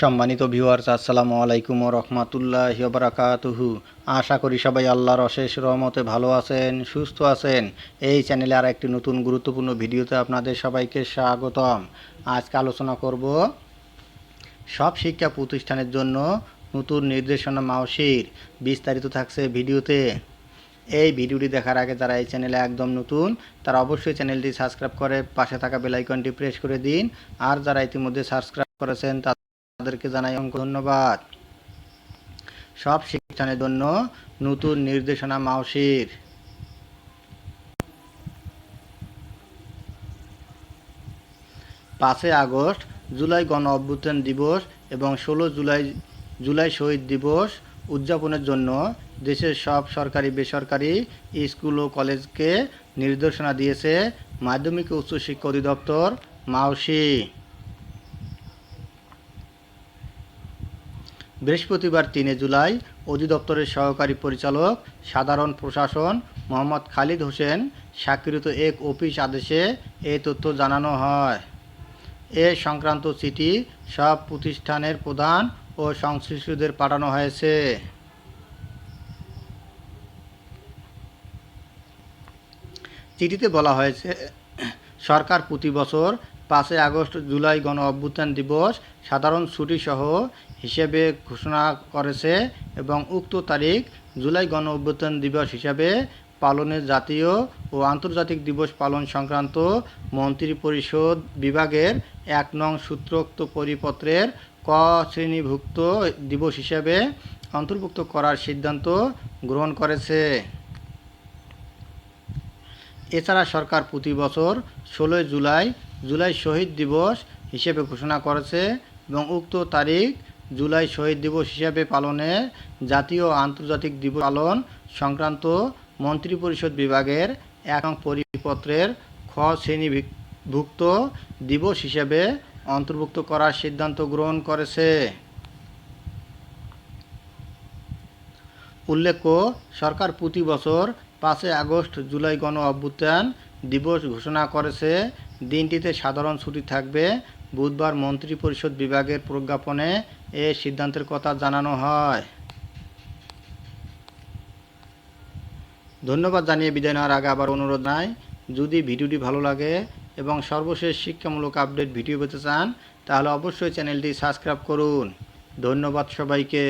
সম্মানিত ভিউয়ার্স আসসালামু আলাইকুম ও রহমাতুল্লাহ বারাকাতুহু। আশা করি সবাই আল্লাহর অশেষ রহমতে ভালো আছেন, সুস্থ আছেন। এই চ্যানেলে আর একটি নতুন গুরুত্বপূর্ণ ভিডিওতে আপনাদের সবাইকে স্বাগতম। আজকে আলোচনা করব সব শিক্ষা প্রতিষ্ঠানের জন্য নতুন নির্দেশনা মাওসির বিস্তারিত থাকছে ভিডিওতে। এই ভিডিওটি দেখার আগে যারা এই চ্যানেলে একদম নতুন, তারা অবশ্যই চ্যানেলটি সাবস্ক্রাইব করে পাশে থাকা বেল আইকনটি প্রেস করে দিন। আর যারা ইতিমধ্যে সাবস্ক্রাইব করেছেন তাদেরকে জানাই অঙ্ক ধন্যবাদ। সব শিক্ষানের জন্য নতুন নির্দেশনা মাওসির পাঁচই আগস্ট, জুলাই গণ অভ্যুত্থান দিবস এবং ষোলো জুলাই জুলাই শহীদ দিবস উদযাপনের জন্য দেশের সব সরকারি, বেসরকারি স্কুল ও কলেজকে নির্দেশনা দিয়েছে মাধ্যমিক উচ্চশিক্ষা অধিদপ্তর মাওসি বৃহস্পতিবার তিনে জুলাই অধিদপ্তরের সহকারী পরিচালক, সাধারণ প্রশাসন মোহাম্মদ খালিদ হোসেন স্বাক্ষরিত এক অফিস আদেশে এই তথ্য জানানো হয়। এ সংক্রান্ত চিঠি সব প্রতিষ্ঠানের প্রধান ও সংশ্লিষ্টদের পাঠানো হয়েছে। চিঠিতে বলা হয়েছে সরকার প্রতি বছর পাঁচই আগস্ট জুলাই গণ অভ্যুত্থান দিবস সাধারণ ছুটি সহ হিসেবে ঘোষণা করেছে এবং উক্ত তারিখ জুলাই গণ অভ্যুত্থান দিবস হিসাবে পালনের জাতীয় ও আন্তর্জাতিক দিবস পালন সংক্রান্ত মন্ত্রিপরিষদ বিভাগের এক নং সূত্রোক্ত পরিপত্রের ক শ্রেণীভুক্ত দিবস হিসাবে অন্তর্ভুক্ত করার সিদ্ধান্ত গ্রহণ করেছে। এছাড়া সরকার প্রতি বছর ষোলোই জুলাই জুলাই শহীদ দিবস হিসেবে ঘোষণা করেছে এবং উক্ত তারিখ জুলাই শহীদ দিবস হিসাবে পালনে জাতীয় আন্তর্জাতিক দিবস পালন সংক্রান্ত মন্ত্রিপরিষদ বিভাগের এক পরিপত্রের খ শ্রেণীভুক্ত দিবস হিসেবে অন্তর্ভুক্ত করার সিদ্ধান্ত গ্রহণ করেছে। উল্লেখ্য, সরকার প্রতি বছর পাঁচই আগস্ট জুলাই গণ অভ্যুত্থান দিবস ঘোষণা করেছে দিনটিতে সাধারণ ছুটি থাকবে। বুধবার মন্ত্রিপরিষদ বিভাগের প্রজ্ঞাপনে এ সিদ্ধান্তের কথা জানানো হয়। ধন্যবাদ জানিয়ে বিদায় নেওয়ার আগে আবার অনুরোধ নাই যদি ভিডিওটি ভালো লাগে এবং সর্বশেষ শিক্ষামূলক আপডেট ভিডিও পেতে চান, তাহলে অবশ্যই চ্যানেলটি সাবস্ক্রাইব করুন। ধন্যবাদ সবাইকে।